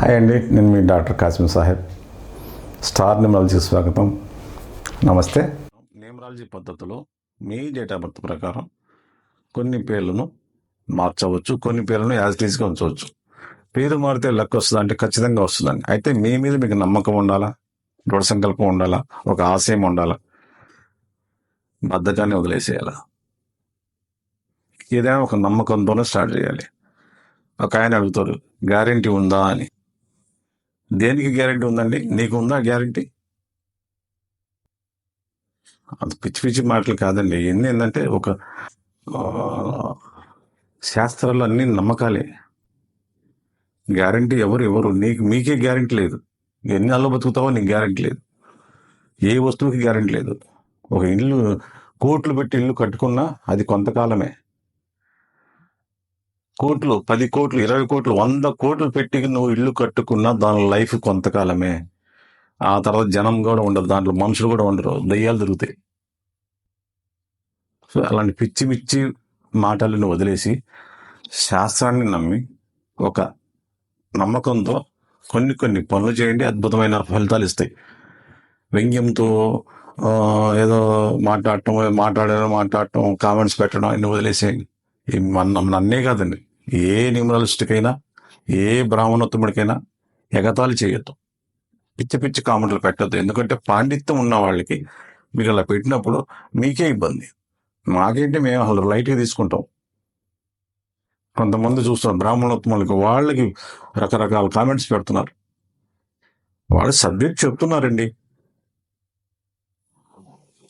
Hi అండి నేను మీ doctor Kasim Saheb. Star numerology స్వాగతం. నమస్తే. న్యూమరాలజీ పద్ధతిలో మీ డేట్ ఆఫ్ బర్త్ ప్రకారం కొన్ని పేర్లను మార్చవచ్చు కొన్ని పేర్లను యాజ్ టీజ్గా ఉంచవచ్చు. పేరు మారితే లెక్క వస్తుంది అంటే ఖచ్చితంగా వస్తుందండి. అయితే మీ మీద మీకు నమ్మకం ఉండాలా? దృఢ సంకల్పం ఉండాలా? ఒక ఆశయం ఉండాలా? బద్ధకాన్ని వదిలేసేయాలా? ఏదైనా ఒక నమ్మకంతోనే స్టార్ట్ చేయాలి. ఒక ఆయన అడుగుతారు గ్యారంటీ ఉందా? అని. దేనికి గ్యారంటీ ఉందండి? నీకు ఉందా గ్యారంటీ? అది పిచ్చి పిచ్చి మాటలు కాదండి. ఎన్ని ఏంటంటే ఒక శాస్త్రాలు అన్ని నమ్మకాలే. గ్యారంటీ ఎవరు ఎవరు నీకు మీకే గ్యారంటీ లేదు. ఎన్ని నెలలు బతుకుతావో నీకు గ్యారంటీ లేదు. ఏ వస్తువుకి గ్యారంటీ లేదు. ఒక ఇల్లు కోట్లు పెట్టి ఇల్లు కట్టుకున్నా అది కొంతకాలమే. కోట్లు పది కోట్లు ఇరవై కోట్లు వంద కోట్లు పెట్టి నువ్వు ఇల్లు కట్టుకున్నా దాని లైఫ్ కొంతకాలమే. ఆ తర్వాత జనం కూడా ఉండదు దాంట్లో మనుషులు కూడా ఉండరు దయ్యాలు దొరుకుతాయి సో అలాంటి పిచ్చి పిచ్చి మాటలను వదిలేసి శాస్త్రాన్ని నమ్మి ఒక నమ్మకంతో కొన్ని కొన్ని పనులు చేయండి అద్భుతమైన ఫలితాలు ఇస్తాయి. వ్యంగ్యంతో ఏదో మాట్లాడటం మాట్లాడడం మాట్లాడటం కామెంట్స్ పెట్టడం అన్నీ వదిలేసేయండి. మన నన్నే కాదండి. ఏ న్యూమరాలిస్ట్కైనా ఏ బ్రాహ్మణోత్తముడికైనా ఎగతాళి చేయొద్దు. పిచ్చి పిచ్చి కామెంట్లు పెట్టద్దు. ఎందుకంటే పాండిత్యం ఉన్న వాళ్ళకి మీరు అలా పెట్టినప్పుడు మీకే ఇబ్బంది. మాకేంటి మేము అసలు లైట్గా తీసుకుంటాం. కొంతమంది చూస్తున్నారు బ్రాహ్మణోత్తములకి వాళ్ళకి రకరకాల కామెంట్స్ పెడుతున్నారు. వాళ్ళు సబ్జెక్ట్ చెప్తున్నారండి.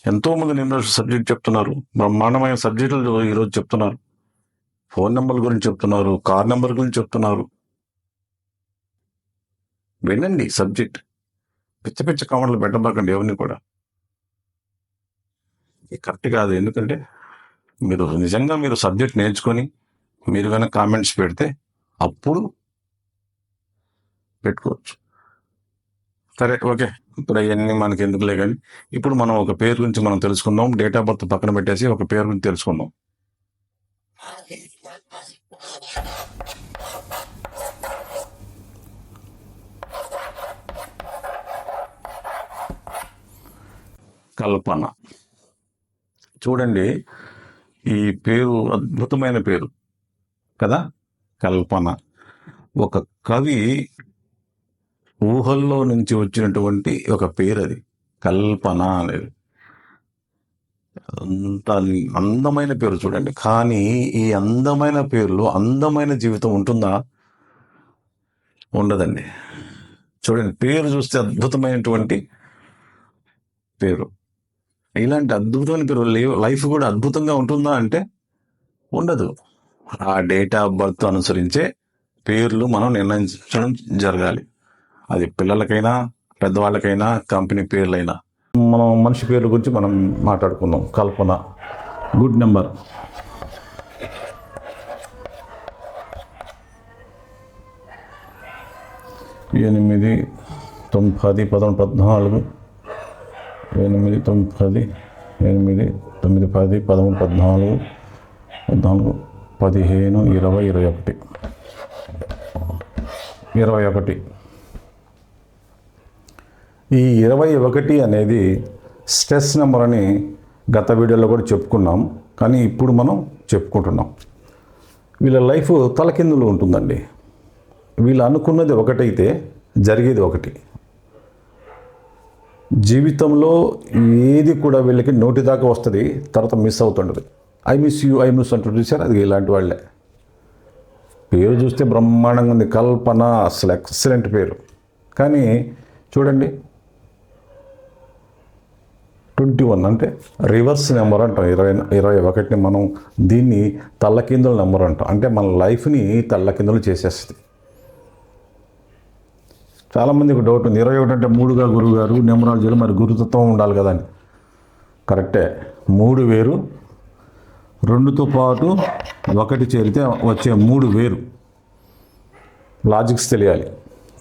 ఎంతోమంది నిన్న సబ్జెక్ట్ చెప్తున్నారు. బ్రహ్మాండమైన సబ్జెక్టులు ఈరోజు చెప్తున్నారు. ఫోన్ నెంబర్ గురించి చెప్తున్నారు కార్ నెంబర్ గురించి చెప్తున్నారు. వినండి సబ్జెక్ట్. పిచ్చ పిచ్చ కామెంట్లు పెట్టబాకండి ఎవరిని కూడా. ఇది కరెక్ట్ కాదు ఎందుకంటే మీరు నిజంగా మీరు సబ్జెక్ట్ నేర్చుకొని మీరు కనుక కామెంట్స్ పెడితే అప్పుడు పెట్టుకోవచ్చు. సరే ఓకే. ఇప్పుడు అవన్నీ మనకి ఎందుకులే కానీ ఇప్పుడు మనం ఒక పేరు గురించి మనం తెలుసుకుందాం. డేట్ ఆఫ్ బర్త్ పక్కన పెట్టేసి ఒక పేరు గురించి తెలుసుకుందాం. కల్పన. చూడండి ఈ పేరు అద్భుతమైన పేరు కదా? కల్పన. ఒక కవి ఊహల్లో నుంచి వచ్చినటువంటి ఒక పేరు అది కల్పన అనేది. అంత అందమైన పేరు చూడండి. కానీ ఈ అందమైన పేరులో అందమైన జీవితం ఉంటుందా? ఉండదండి. చూడండి పేరు చూస్తే అద్భుతమైనటువంటి పేరు. ఇలాంటి అద్భుతమైన పేరు లైఫ్ కూడా అద్భుతంగా ఉంటుందా అంటే ఉండదు. ఆ డేట్ ఆఫ్ బర్త్ అనుసరించే పేర్లు మనం నిర్ణయించడం జరగాలి. అది పిల్లలకైనా పెద్దవాళ్ళకైనా కంపెనీ పేర్లైనా. మనం మనిషి పేర్ల గురించి మనం మాట్లాడుకుందాం. కల్పన. Good number. ఎనిమిది తొమ్మిది పదకొండు పద్నాలుగు. ఎనిమిది తొమ్మిది ఎనిమిది తొమ్మిది పది పదమూడు పద్నాలుగు పద్నాలుగు పదిహేను ఇరవై ఇరవై ఒకటి. ఇరవై ఒకటి. ఈ ఇరవై ఒకటి అనేది స్ట్రెస్ నెంబర్ అని గత వీడియోలో కూడా చెప్పుకున్నాం. కానీ ఇప్పుడు మనం చెప్పుకుంటున్నాం. వీళ్ళ లైఫ్ తలకిందులు ఉంటుందండి. వీళ్ళు అనుకున్నది ఒకటైతే జరిగేది ఒకటి. జీవితంలో ఏది కూడా వీళ్ళకి నోటి దాకా వస్తుంది తర్వాత మిస్ అవుతుంటుంది. I miss you I miss అంటుంటే చూసారు? అది ఇలాంటి వాళ్ళే. పేరు చూస్తే బ్రహ్మాండంగా ఉంది. కల్పన అసలు ఎక్సలెంట్ పేరు. కానీ చూడండి ట్వంటీ వన్ అంటే రివర్స్ నెంబర్ అంటాం. ఇరవై ఇరవై ఒకటిని మనం దీన్ని తల్లకిందుల నెంబర్ అంటాం. అంటే మన లైఫ్ని తల్లకిందులు చేసేస్తుంది. చాలామందికి డౌట్ ఉంది. ఇరవై ఒకటి అంటే మూడుగా గురువు గారు న్యూమరాలజీలో మరి గురుతత్వం ఉండాలి కదా అని. కరెక్టే. మూడు వేరు రెండుతో పాటు ఒకటి చేరితే వచ్చే మూడు వేరు. లాజిక్స్ తెలియాలి.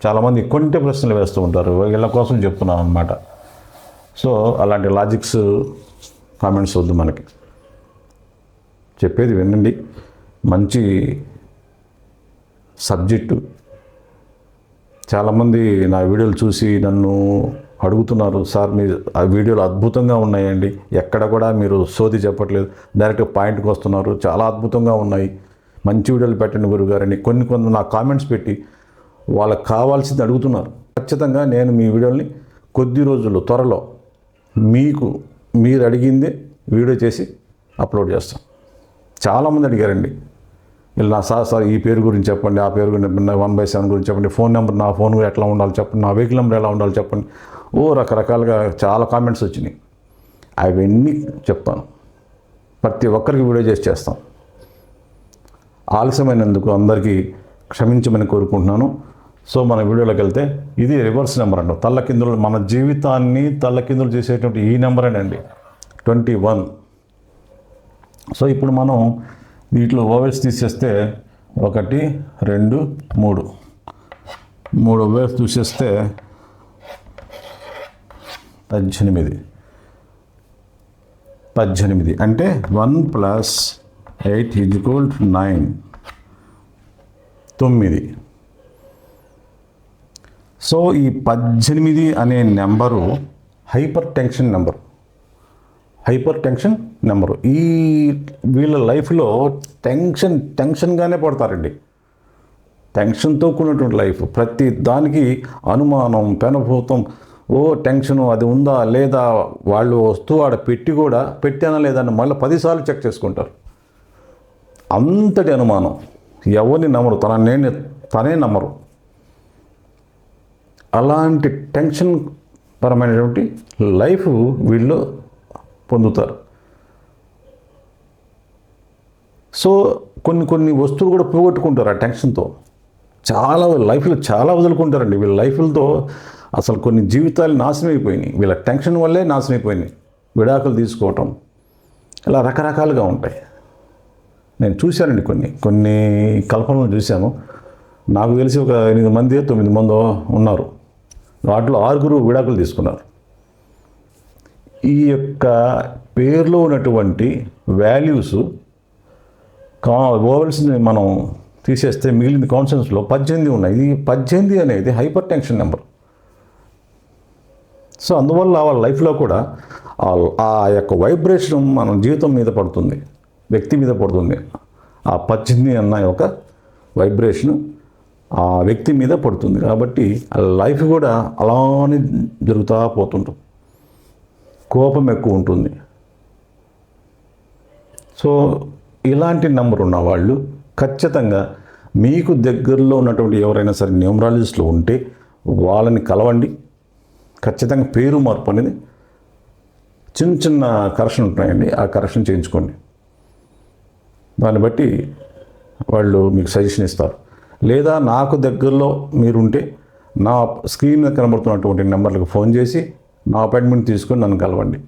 చాలామంది కొంటే ప్రశ్నలు వేస్తూ ఉంటారు. వీళ్ళ కోసం చెప్తున్నాను అనమాట సో అలాంటి లాజిక్స్ కామెంట్స్ వద్దు మనకి. చెప్పేది వినండి. మంచి సబ్జెక్టు. చాలామంది నా వీడియోలు చూసి నన్ను అడుగుతున్నారు సార్ మీ ఆ వీడియోలు అద్భుతంగా ఉన్నాయండి. ఎక్కడ కూడా మీరు సోది చెప్పట్లేదు. డైరెక్ట్ పాయింట్కి వస్తున్నారు. చాలా అద్భుతంగా ఉన్నాయి. మంచి వీడియోలు పెట్టండి గురుగారని. కొన్ని కొన్ని నా కామెంట్స్ పెట్టి వాళ్ళకి కావాల్సింది అడుగుతున్నారు. ఖచ్చితంగా నేను మీ వీడియోని కొద్ది రోజులు త్వరలో మీకు మీరు అడిగిందే వీడియో చేసి అప్లోడ్ చేస్తాం. చాలామంది అడిగారండి. ఇలా నా సార్ సార్ ఈ పేరు గురించి చెప్పండి ఆ పేరు గురించి వన్ బై సెవెన్ గురించి చెప్పండి ఫోన్ నెంబర్ నా ఫోన్ ఎట్లా ఉండాలి చెప్పండి నా వెహికల్ నెంబర్ ఎలా ఉండాలి చెప్పండి. ఓ రకరకాలుగా చాలా కామెంట్స్ వచ్చినాయి. అవన్నీ చెప్తాను. ప్రతి ఒక్కరికి వీడియో చేసి చేస్తాం. ఆలస్యమైనందుకు అందరికీ క్షమించమని కోరుకుంటున్నాను. సో మన వీడియోలోకి వెళ్తే ఇది రివర్స్ నెంబర్ అండి. తల్లకిందులు మన జీవితాన్ని తల్లకిందులు చేసేటువంటి ఈ నెంబర్ అండి. Twenty one. సో ఇప్పుడు మనం వీటిలో ఓవెల్స్ తీసేస్తే ఒకటి రెండు మూడు. మూడు ఓవెల్స్ తీసేస్తే పద్దెనిమిది. పద్దెనిమిది అంటే one plus eight is equal nine. తొమ్మిది. సో ఈ పద్దెనిమిది అనే number hypertension number. Hypertension number. ఈ వీళ్ళ లైఫ్లో టెన్షన్ టెన్షన్గానే పడతారండి. టెన్షన్తో కూడినటువంటి లైఫ్. ప్రతి దానికి అనుమానం పెనభూతం ఓ టెన్షన్ అది ఉందా లేదా వాళ్ళు వస్తువు ఆడ పెట్టి కూడా పెట్టానా లేదా అని మళ్ళీ పదిసార్లు చెక్ చేసుకుంటారు. అంతటి అనుమానం. ఎవరిని నమ్మరు. తన నేను తనే నమ్మరు. అలాంటి టెన్షన్ పరమైనటువంటి లైఫ్ వీళ్ళు పొందుతారు. సో కొన్ని కొన్ని వస్తువులు కూడా పోగొట్టుకుంటారు ఆ టెన్షన్తో. చాలా లైఫ్లో చాలా వదులుకుంటారండి. వీళ్ళ లైఫ్లతో అసలు కొన్ని జీవితాలు నాశనం అయిపోయినాయి. వీళ్ళ టెన్షన్ వల్లే నాశనం అయిపోయినాయి. విడాకులు తీసుకోవటం. ఇలా రకరకాలుగా ఉంటాయి. నేను చూశానండి కొన్ని. కొన్ని కల్పనలు చూశాను. నాకు తెలిసి ఒక ఎనిమిది మంది తొమ్మిది మందో ఉన్నారు. వాటిలో ఆరుగురు విడాకులు తీసుకున్నారు. ఈ యొక్క పేరులో ఉన్నటువంటి వాల్యూస్ కా ఓవెల్స్ని మనం తీసేస్తే మిగిలిన కాన్సెన్స్లో పద్దెనిమిది ఉన్నాయి. ఇది పద్దెనిమిది అనేది హైపర్ టెన్షన్ నెంబర్. సో అందువల్ల వాళ్ళ లైఫ్లో కూడా ఆ- యొక్క వైబ్రేషన్ మన జీవితం మీద పడుతుంది. వ్యక్తి మీద పడుతుంది. ఆ పద్దెనిమిది అన్న ఒక వైబ్రేషన్ ఆ వ్యక్తి మీద పడుతుంది. కాబట్టి ఆ లైఫ్ కూడా అలానే జరుగుతూ పోతుంటుంది కోపం ఎక్కువ ఉంటుంది. సో ఇలాంటి నెంబర్ ఉన్న వాళ్ళు ఖచ్చితంగా మీకు దగ్గరలో ఉన్నటువంటి ఎవరైనా సరే న్యూమరాలజిస్టులు ఉంటే వాళ్ళని కలవండి. ఖచ్చితంగా పేరు మార్పు అనేది చిన్న చిన్న కరెక్షన్ ఉంటాయండి. ఆ కరెక్షన్ చేయించుకోండి. దాన్ని బట్టి వాళ్ళు మీకు సజెషన్ ఇస్తారు. లేదా నాకు దగ్గరలో మీరుంటే నా స్క్రీన్ మీద కనబడుతున్నటువంటి నెంబర్లకు ఫోన్ చేసి నా అపాయింట్మెంట్ తీసుకొని నన్ను కలవండి.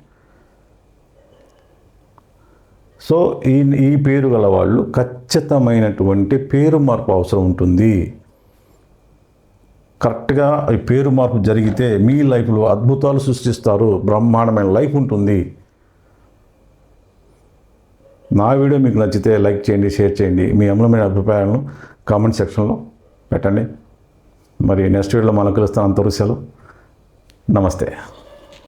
సో ఈ ఈ పేరు గల వాళ్ళు ఖచ్చితమైనటువంటి పేరు మార్పు అవసరం ఉంటుంది. కరెక్ట్గా ఈ పేరు మార్పు జరిగితే మీ లైఫ్లో అద్భుతాలు సృష్టిస్తారు. బ్రహ్మాండమైన లైఫ్ ఉంటుంది. నా వీడియో మీకు నచ్చితే లైక్ చేయండి షేర్ చేయండి. మీ అమలమైన అభిప్రాయాలను కామెంట్ సెక్షన్లో పెట్టండి. మరి నెక్స్ట్ వీడియోలో మనం కలుస్తాను అంతవరకు సెలవు. నమస్తే.